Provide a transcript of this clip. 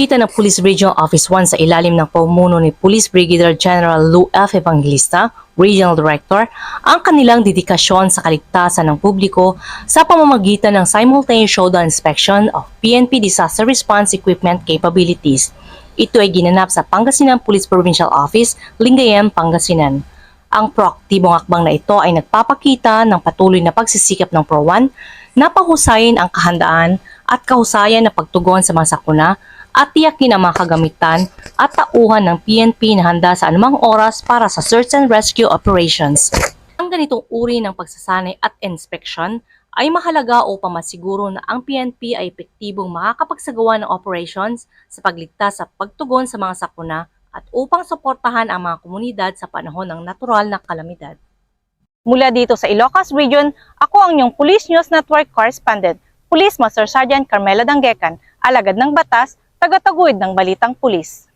Pinagpapakita ng Police Regional Office 1 sa ilalim ng pamuno ni Police Brigadier General Lou F. Evangelista, Regional Director, ang kanilang dedikasyon sa kaligtasan ng publiko sa pamamagitan ng simultaneous showdown inspection of PNP Disaster Response Equipment Capabilities. Ito ay ginanap sa Pangasinan Police Provincial Office, Lingayen, Pangasinan. Ang proaktibong akbang na ito ay nagpapakita ng patuloy na pagsisikap ng PRO1 na pahusayin ang kahandaan at kahusayan na pagtugon sa mga sakuna at tiyakin ang mga kagamitan at tauhan ng PNP na handa sa anumang oras para sa search and rescue operations. Ang ganitong uri ng pagsasanay at inspection ay mahalaga upang masiguro na ang PNP ay epektibong makakapagsagawa ng operations sa pagligtas sa pagtugon sa mga sakuna at upang suportahan ang mga komunidad sa panahon ng natural na kalamidad. Mula dito sa Ilocos Region, ako ang inyong Police News Network correspondent, Police Master Sergeant Carmela Danggecan, alagad ng batas, tagataguyod ng balitang pulis.